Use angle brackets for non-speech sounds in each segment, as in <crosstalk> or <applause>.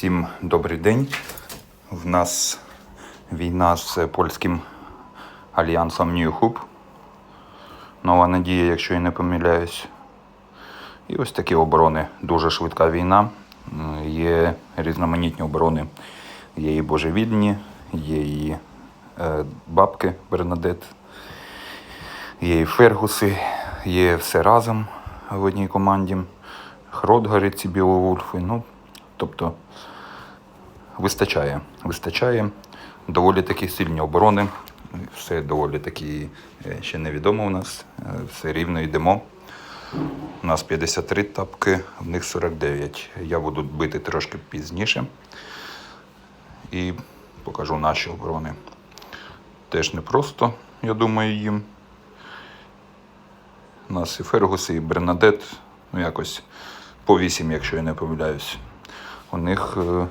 Всім добрий день. В нас війна з польським альянсом New Hub. Нова надія, якщо я не помиляюсь. І ось такі оборони. Дуже швидка війна. Є різноманітні оборони. Є і божевільні, є і е, бабки Бернадет, є і Фергуси, є все разом в одній команді. Хротгари, ці Біловульфи. Ну, тобто вистачає. Вистачає. Доволі такі сильні оборони. Все доволі таки е, ще невідомо у нас. Е, Все рівно йдемо. У нас 53 тапки, в них 49. Я буду бити трошки пізніше. І покажу наші оборони. Теж непросто, я думаю, їм. У нас і Фергус, і Бернадет, ну якось по 8, якщо я не помиляюсь. У них е,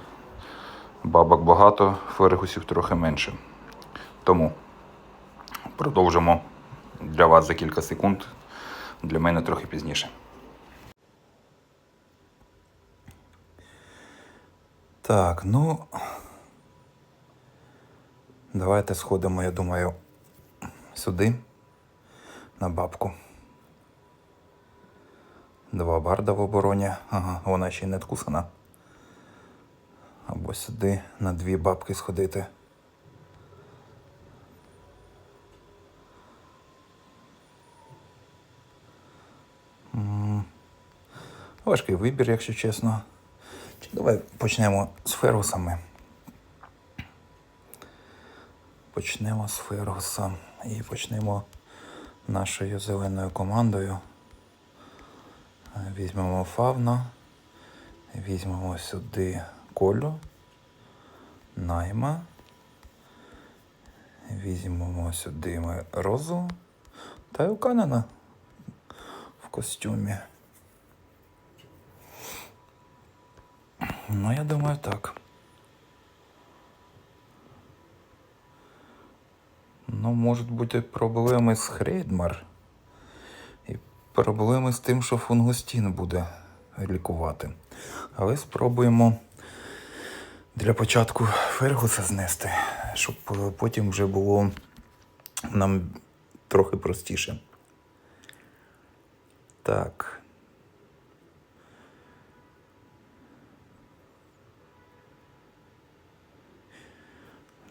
бабок багато, Фергусів трохи менше. Тому продовжимо для вас за кілька секунд, для мене трохи пізніше. Так, ну. Давайте сходимо, я думаю, сюди, на бабку. Два барда в обороні. Ага, вона ще й не откусана. Або сюди на дві бабки сходити. Важкий вибір, якщо чесно. Давай почнемо з фергусами. Почнемо з Фергуса і почнемо нашою зеленою командою. Візьмемо фавна, візьмемо сюди колю, найма, візьмемо сюди ми розу та й Уканена в костюмі. Ну, я думаю, так. Ну, можуть бути проблеми з Хрейдмар. І проблеми з тим, що фунгустін буде лікувати. Але спробуємо для початку Фергуса знести, щоб е, потім вже було нам трохи простіше. Так.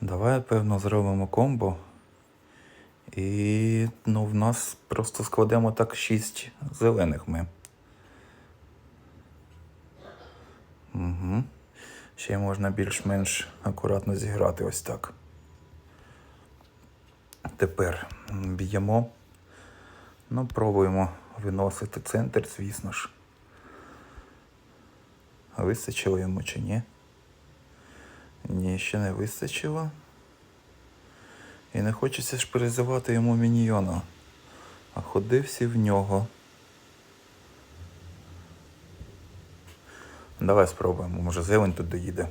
Давай, певно, зробимо комбо. І ну, в нас просто складемо так шість зелених ми. Угу. Ще можна більш-менш акуратно зіграти ось так. Тепер б'ємо. Ну, пробуємо виносити центр, звісно ж. Вистачило йому чи ні? Ні, ще не вистачило. І не хочеться ж перезивати йому міньйона. А ходи всі в нього. Давай спробуємо, може зелень тут доїде.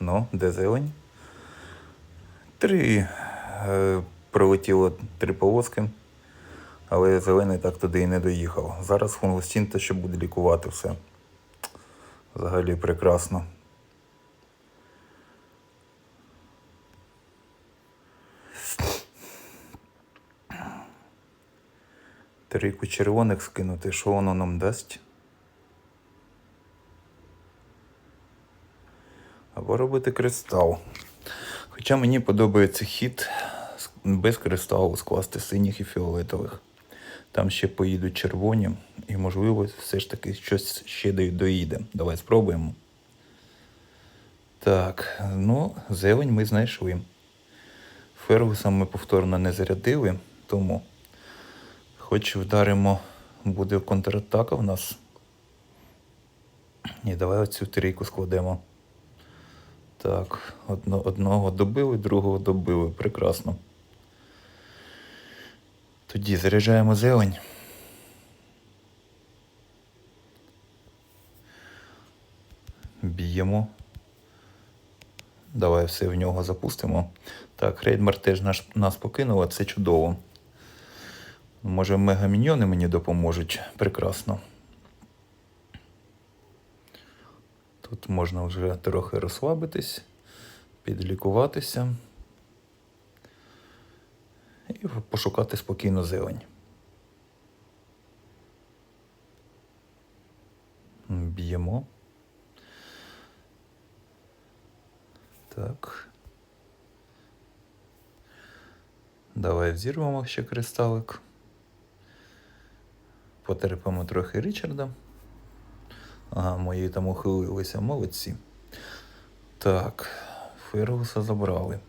Ну, де зелень? Три. Е, пролетіло три полоски, але зелений так туди і не доїхав. Зараз фунгустін те, що буде лікувати все. Взагалі прекрасно. Трійку червоних скинути, що воно нам дасть? Або робити кристал. Хоча мені подобається хід без кристалу скласти синіх і фіолетових. Там ще поїдуть червоні, і, можливо, все ж таки щось ще доїде. Давай спробуємо. Так, ну, зелень ми знайшли. Фергуса ми повторно не зарядили, тому хоч вдаримо, буде контратака в нас. І давай оцю трійку складемо. Так, одно, одного добили, другого добили. Прекрасно. Тоді заряджаємо зелень. Б'ємо. Давай все в нього запустимо. Так, Рейдмар теж наш, нас покинула, це чудово. Може, мегаміньйони мені допоможуть. Прекрасно. Тут можна вже трохи розслабитись, підлікуватися і пошукати спокійно зелень. Б'ємо. Так. Давай взірвемо ще кристалик. Потерпимо трохи Річарда. Ага, мої там ухилилися, молодці. Так, Фергуса забрали.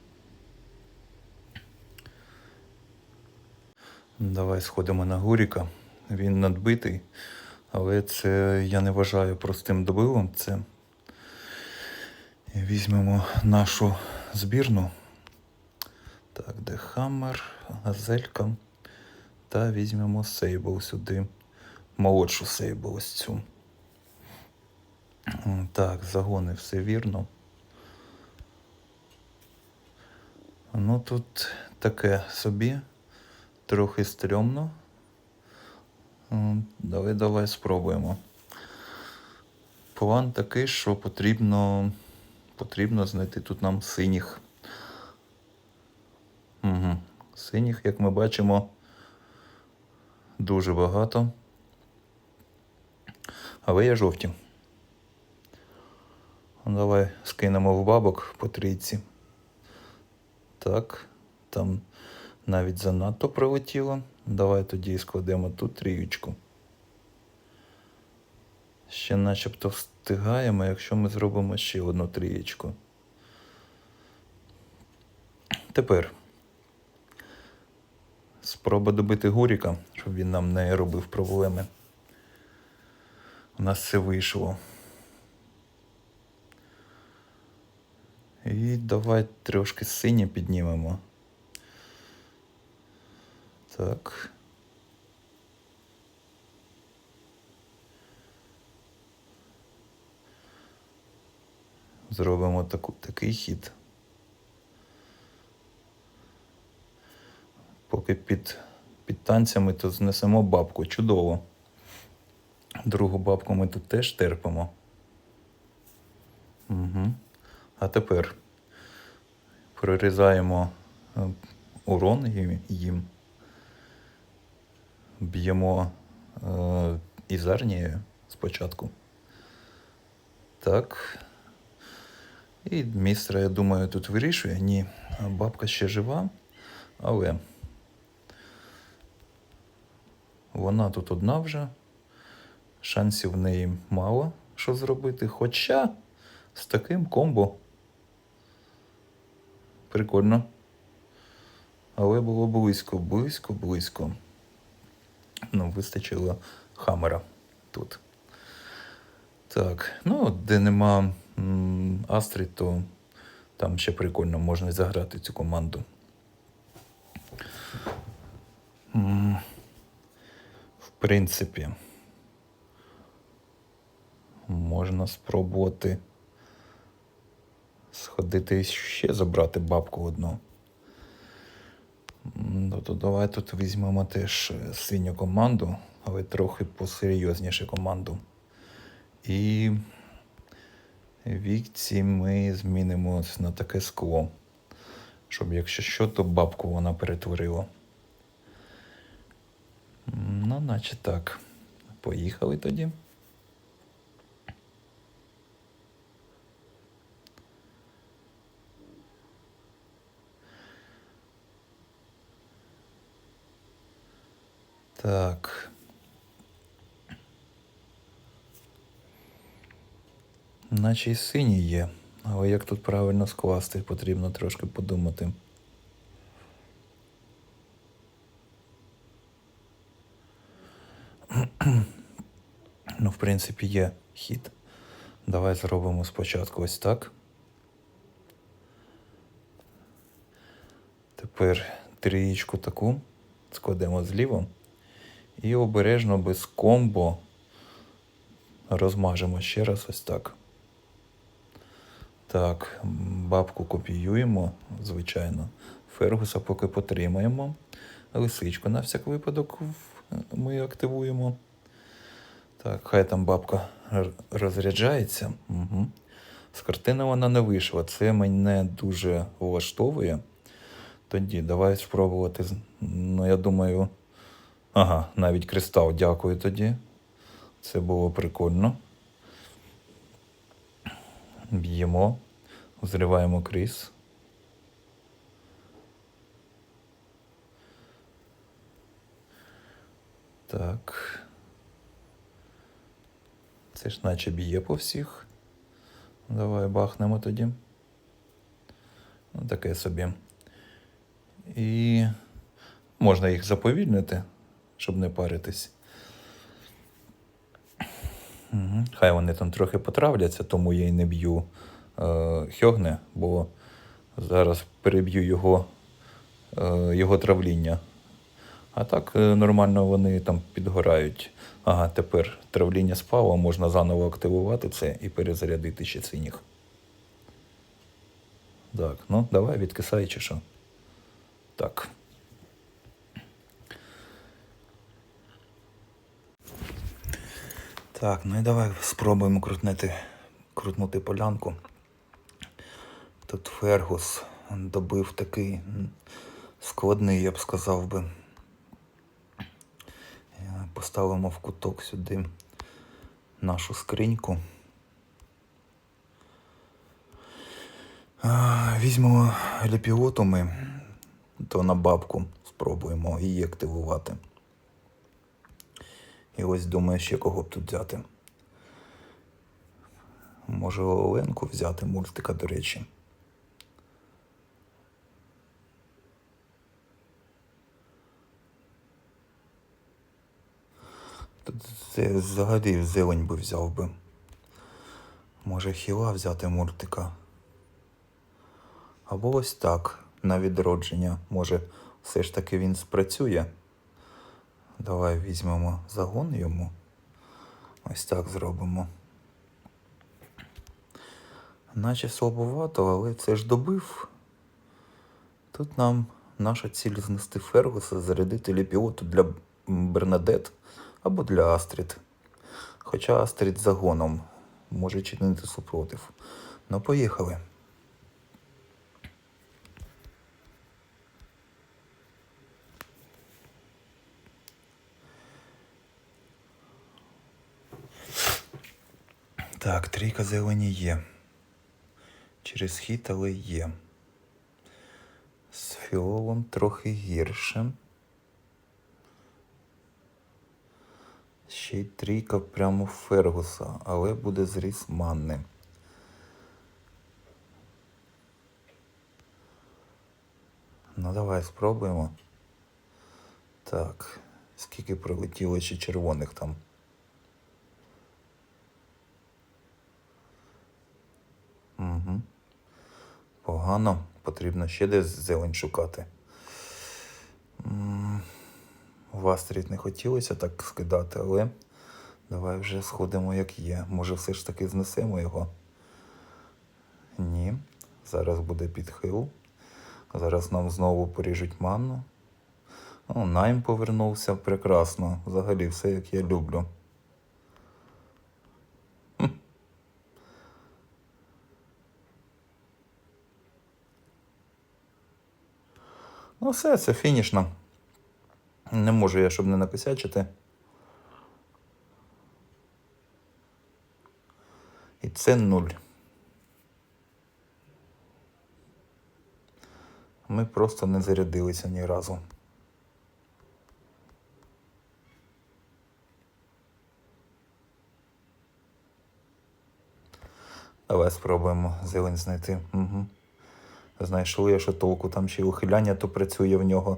Давай сходимо на Гуріка. Він надбитий, але це я не вважаю простим добивом. Це візьмемо нашу збірну. Так, де Хаммер, Газелька. Та візьмемо Сейбл сюди. Молодшу Сейбл ось цю. Так, загони все вірно. Ну тут таке собі. Трохи стрьомно. Давай, давай спробуємо. План такий, що потрібно, потрібно знайти тут нам синіх. Угу. Синіх, як ми бачимо, дуже багато. Але є жовті. Давай скинемо в бабок по трійці. Так, там навіть занадто прилетіло. Давай тоді складемо тут трієчку. Ще начебто встигаємо, якщо ми зробимо ще одну трієчку. Тепер спроба добити Гуріка, щоб він нам не робив проблеми. У нас все вийшло. І давай трошки синє піднімемо. Так. Зробимо таку, такий хід. Поки під, під танцями то знесемо бабку. Чудово. Другу бабку ми тут теж терпимо. Угу. А тепер прорізаємо е, урон їм-. Б'ємо е, спочатку. Так. І містра, я думаю, тут вирішує. Ні, бабка ще жива, але вона тут одна вже. Шансів в неї мало що зробити. Хоча з таким комбо прикольно. Але було близько, близько, близько. Ну, вистачило хамера тут. Так, ну, де нема м, Астри, то там ще прикольно можна заграти цю команду. В принципі, можна спробувати сходити ще забрати бабку одну. Ну, то давай тут візьмемо теж е, синю команду, але трохи посерйозніше команду. І вікці ми змінимось на таке скло. Щоб якщо що, то бабку вона перетворила. Ну, наче так. Поїхали тоді. Так. Наче й синій є, але як тут правильно скласти, потрібно трошки подумати. <clears throat> Ну, в принципі, є хід. Давай зробимо спочатку ось так. Тепер трієчку таку складемо зліво. І обережно без комбо розмажемо ще раз ось так. Так, бабку копіюємо, звичайно. Фергуса поки потримаємо. Лисичку на всяк випадок ми активуємо. Так, хай там бабка розряджається. Угу. З картини вона не вийшла. Це мене дуже влаштовує. Тоді давай спробувати. Ну, я думаю. Ага, навіть кристал, дякую тоді. Це було прикольно. Б'ємо, зриваємо кріс. Так. Це ж наче б'є по всіх. Давай бахнемо тоді. Ну, таке собі. І можна їх заповільнити, щоб не паритись. Хай вони там трохи потравляться, тому я й не б'ю е, Хьогне, бо зараз переб'ю його, е, його травління. А так е, нормально вони там підгорають. Ага, тепер травління спало, можна заново активувати це і перезарядити ще синіх. Так, ну давай відкисай чи що. Так. Так, ну і давай спробуємо крутнути, крутнути полянку. Тут Фергус добив такий складний, я б сказав би. Поставимо в куток сюди нашу скриньку. Візьмемо ліпіоту ми, то на бабку спробуємо її активувати. І ось думаю, ще кого б тут взяти. Може Оленку взяти мультика, до речі. Тут це взагалі зелень би взяв би. Може хіла взяти мультика. Або ось так, на відродження. Може, все ж таки він спрацює. Давай візьмемо загон йому. Ось так зробимо. Наче слабовато, але це ж добив. Тут нам наша ціль знести Фергуса, зарядити ліпіоту для Бернадет або для Астрід. Хоча Астрід загоном може чинити супротив. Ну, поїхали. Так, трійка зелені є. Через хід, але є. З фіолом трохи гірше. Ще й трійка прямо Фергуса, але буде зріз манни. Ну, давай спробуємо. Так, скільки прилетіло ще червоних там. Угу. Погано. Потрібно ще десь зелень шукати. В Астрід не хотілося так скидати, але давай вже сходимо як є. Може, все ж таки знесемо його. Ні. Зараз буде підхил. Зараз нам знову поріжуть манну. О, найм повернувся прекрасно. Взагалі все як я люблю. Ну, все, це фінішно. Не можу я, щоб не накосячити. І це нуль. Ми просто не зарядилися ні разу. Давай спробуємо зелень знайти. Угу. Знайшли, що толку, там й ухиляння то працює в нього.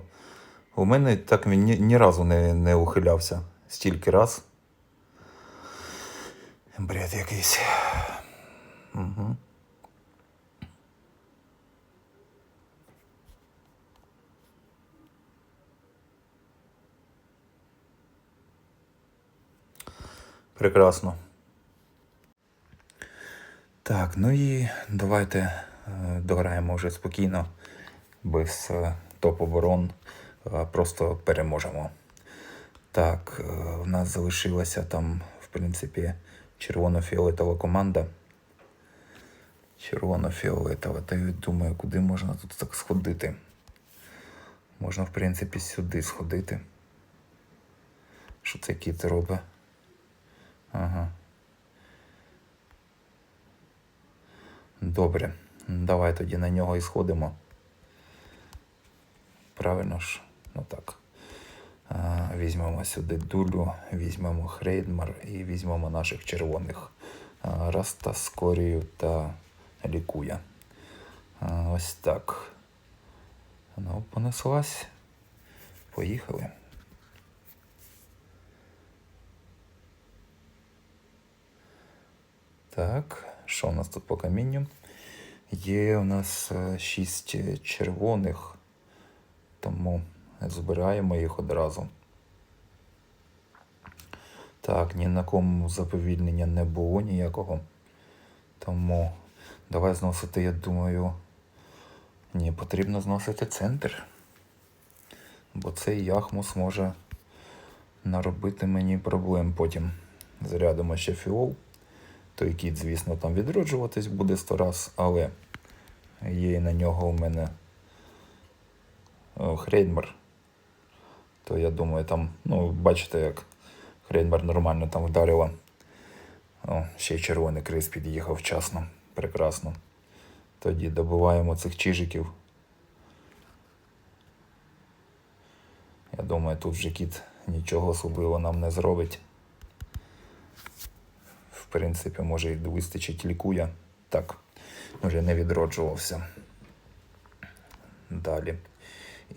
У мене так він ні, ні разу не, не ухилявся. Стільки раз. Бред якийсь. Угу. Прекрасно. Так, ну і давайте дограємо вже спокійно, без е, топ-оборон, е, просто переможемо. Так, е, в нас залишилося там в принципі, червоно-фіолетова команда. Червоно-фіолетова. Та я думаю, куди можна тут так сходити. Можна, в принципі, сюди сходити. Що це кіт робить? Ага. Добре. Давай тоді на нього і сходимо. Правильно ж? Ну так. Візьмемо сюди дулю, візьмемо Хрейдмар і візьмемо наших червоних а, Раста, Скорію та Лікуя. Ось так. Ну, понеслась. Поїхали. Так, що у нас тут по камінню? Є у нас е, шість е, червоних, тому збираємо їх одразу. Так, ні на кому заповільнення не було ніякого. Тому давай зносити, я думаю. Ні, потрібно зносити центр. Бо цей яхмус може наробити мені проблем потім. Зарядимо ще фіол. Той кіт, звісно, там відроджуватись буде сто раз, але є на нього у мене о, Хрейдмар. То я думаю, там, ну, бачите, як Хрейдмар нормально там вдарила. О, ще й червоний крис під'їхав вчасно. Прекрасно. Тоді добиваємо цих чижиків. Я думаю, тут вже кіт нічого особливо нам не зробить. Принципі, може і вистачить лікуя. Так, вже не відроджувався. Далі.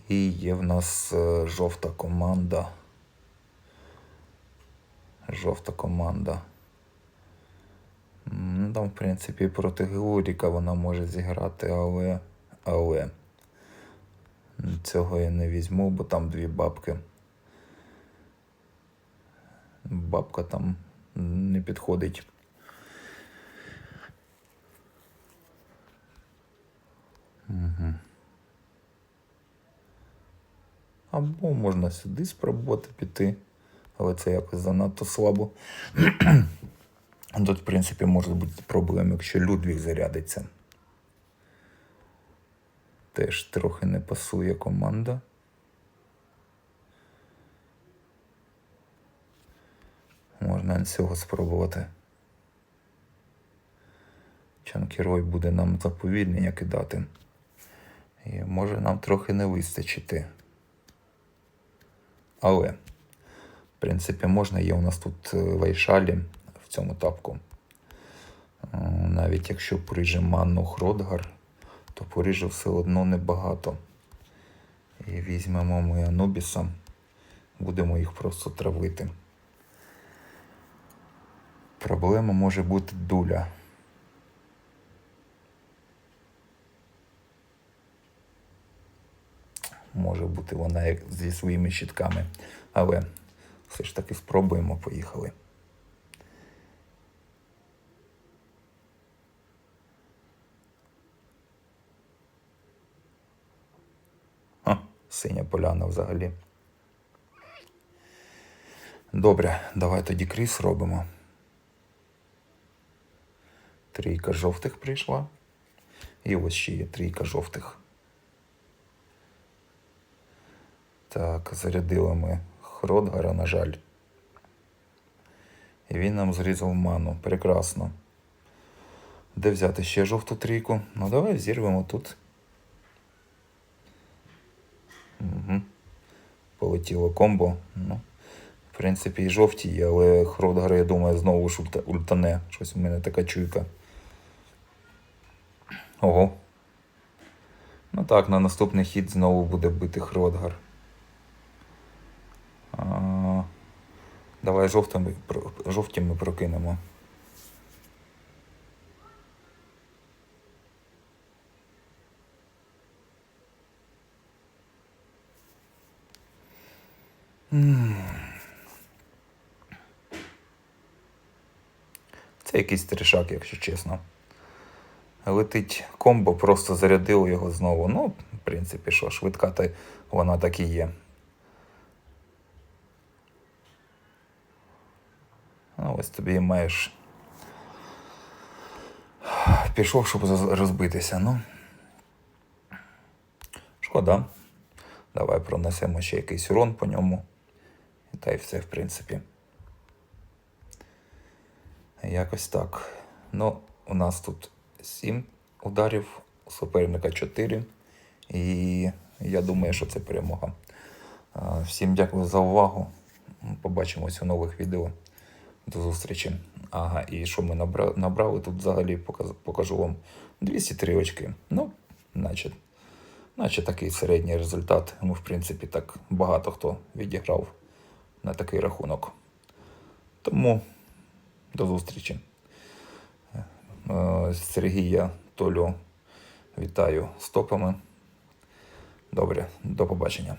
І є в нас е, жовта команда. Жовта команда. Там, в принципі, проти Георіка вона може зіграти, але. Але. Цього я не візьму, бо там дві бабки. Бабка там не підходить. Або можна сюди спробувати піти, але це якось занадто слабо. Тут, в принципі, може бути проблема, якщо Людвіг зарядиться. Теж трохи не пасує команда. Можна цього спробувати. Чанкерой буде нам заповільнення кидати. І може нам трохи не вистачити. Але, в принципі, можна, є у нас тут е, вайшалі в цьому тапку. Е, Навіть якщо приже манну Хродгар, то поріже все одно небагато. І візьмемо ми Анубіса, будемо їх просто травити. Проблема може бути дуля. Може бути вона як зі своїми щитками. Але все ж таки спробуємо, поїхали. Ха, синя поляна взагалі. Добре, давай тоді кріс робимо. Трійка жовтих прийшла. І ось ще є трійка жовтих. Так, зарядили ми Хродгара, на жаль. І він нам зрізав ману. Прекрасно. Де взяти ще жовту трійку? Ну давай зірвемо тут. Угу. Полетіло комбо. Ну, в принципі, і жовті але Хродгар, я думаю, знову ж ульта- ультане. Щось у мене така чуйка. Ого. Ну так, на наступний хід знову буде бити Хродгар. Давай жовтими, жовті ми прокинемо. Це якийсь трішак, якщо чесно. Летить комбо, просто зарядило його знову. Ну, в принципі, що, швидка та вона так і є. Ну, ось тобі маєш. Пішов, щоб розбитися. Ну. Шкода. Давай пронесемо ще якийсь урон по ньому. Та й все, в принципі. Якось так. Ну, у нас тут 7 ударів, у суперника 4. І я думаю, що це перемога. Всім дякую за увагу. Побачимось у нових відео. До зустрічі. Ага, і що ми набра- набрали тут взагалі покажу вам 203 очки. Ну, наче, наче такий середній результат. Ну, в принципі, так багато хто відіграв на такий рахунок. Тому до зустрічі. Е, Сергія Толю вітаю з топами. Добре, до побачення.